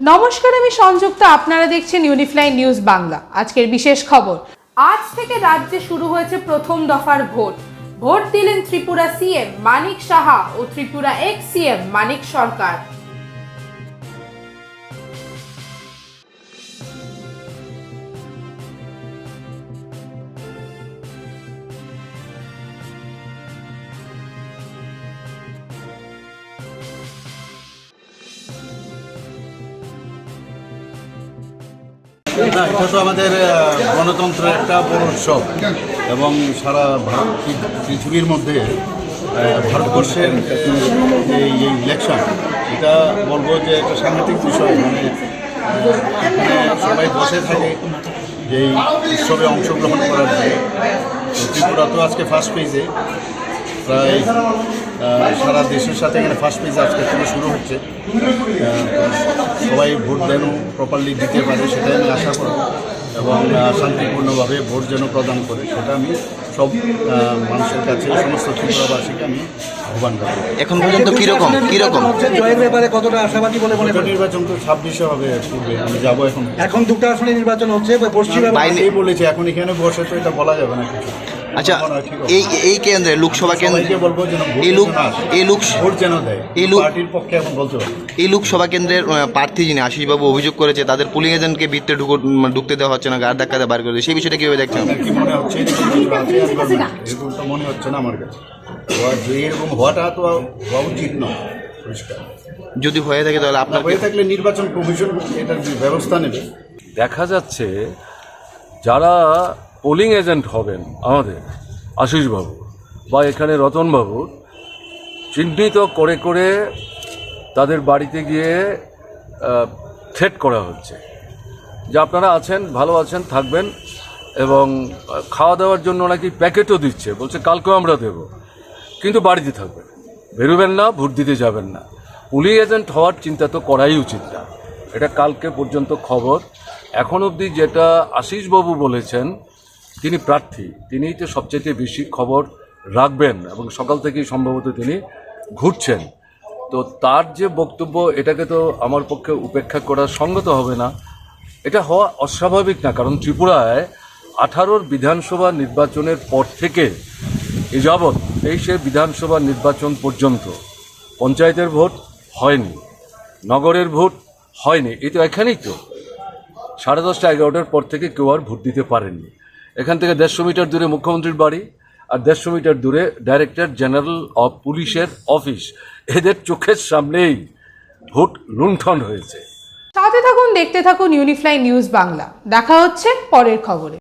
নমস্কার, আমি সংযুক্ত। আপনারা দেখছেন ইউনিফ্লাই নিউজ বাংলা আজকের বিশেষ খবর। আজ থেকে রাজ্যে শুরু হয়েছে প্রথম দফার ভোট। ভোট দিলেন ত্রিপুরা সিএম মানিক সাহা ও ত্রিপুরা এক্স সিএম মানিক সরকার। না, এটা তো আমাদের গণতন্ত্রের একটা বড় উৎসব। এবং সারা ভারত পৃথিবীর মধ্যে ভারতবর্ষের এই ইলেকশন এটা বলব যে একটা সাংঘাতিক বিষয়। মানে সবাই বসে থাকে এই উৎসবে অংশগ্রহণ করার জন্য। ত্রিপুরা তো আজকে ফার্স্ট পেজে প্রায় সারা দেশের সাথে এখানে ফার্স্ট পেজ আজকে থেকে শুরু হচ্ছে। সবাই ভোট যেন প্রপারলি দিতে পারে সেটাই আমি আশা করব এবং শান্তিপূর্ণভাবে ভোট যেন প্রদান করে সেটা আমি সব মানুষের কাছে সমস্ত ত্রিপুরাবাসীকে আমি আহ্বান করব এখন পর্যন্ত কীরকম? কীরকম? জয়ের ব্যাপারে কতটা আশাবাদী বলে মনে নির্বাচন তো ছাব্বিশে হবে পূর্বে আমি যাব এখন। এখন দুটো আসনে নির্বাচন হচ্ছে পশ্চিম এবং বলেছে এখন এখানে বসে তো এটা বলা যাবে না কিছু। আচ্ছা। এই এই কেন্দ্রে লোকসভা কেন্দ্রে বলব এই লোক এই লোক ভোট যেন দেয়। এই লোক- পার্টির পক্ষে এখন বলতে এই লোকসভা কেন্দ্রের প্রার্থী যিনি আশিসবাবু অভিযোগ করেছে তাদের পুলিং এজেন্টকে ভিতরে ঢুকো ঢুকতে দেওয়া হচ্ছে না গার ধাক্কাতে বার করে সেই বিষয়টা কীভাবে দেখছেন কি মনে হচ্ছে? এরকম না। তো মনে হচ্ছে না আমার কাছে। তো আর যে এরকম হওয়াটা তো হওয়া উচিত নয়। পরিষ্কার। যদি হয়ে থাকে তাহলে আপনার হয়ে থাকলে নির্বাচন কমিশন এটার ব্যবস্থা নেবে। দেখা যাচ্ছে যারা পোলিং এজেন্ট হবেন আমাদের আশিসবাবু বা এখানে রতনবাবুর চিহ্নিত করে করে তাদের বাড়িতে গিয়ে থ্রেট করা হচ্ছে। যে আপনারা আছেন, ভালো আছেন, থাকবেন এবং খাওয়া দাওয়ার জন্য নাকি প্যাকেটও দিচ্ছে। বলছে, কালকেও আমরা দেব। কিন্তু বাড়িতে থাকবেন। বেরোবেন না, ভোট দিতে যাবেন না। পুলিং এজেন্ট হওয়ার চিন্তা তো করাই উচিত না। এটা কালকে পর্যন্ত খবর। এখন অবধি যেটা আশিসবাবু বলেছেন তিনি প্রার্থী। তিনিই তো সবচেয়ে বেশি খবর রাখবেন এবং সকাল থেকেই সম্ভবত তিনি ঘুরছেন। তো তার যে বক্তব্য, এটাকে তো আমার পক্ষে উপেক্ষা করা সঙ্গত হবে না। এটা হওয়া অস্বাভাবিক না, কারণ ত্রিপুরায় আঠারোর বিধানসভা নির্বাচনের পর থেকে এ যাবৎ তেইশে বিধানসভা নির্বাচন পর্যন্ত পঞ্চায়েতের ভোট হয়নি, নগরের ভোট হয়নি। এই তো এখানেই তো। সাড়ে দশটা, এগারোটার পর থেকে কেউ আর ভোট দিতে পারেননি। এখান থেকে দেড়শো মিটার দূরে মুখ্যমন্ত্রীর বাড়ি আর দেড়শো মিটার দূরে ডাইরেক্টর জেনারেল অফ পুলিশের অফিস। এদের চোখের সামনেই ভোট লুণ্ঠন হয়েছে। সাথে থাকুন, দেখতে থাকুন ইউনিফ্লাই নিউজ বাংলা। দেখা হচ্ছে পরের খবরে।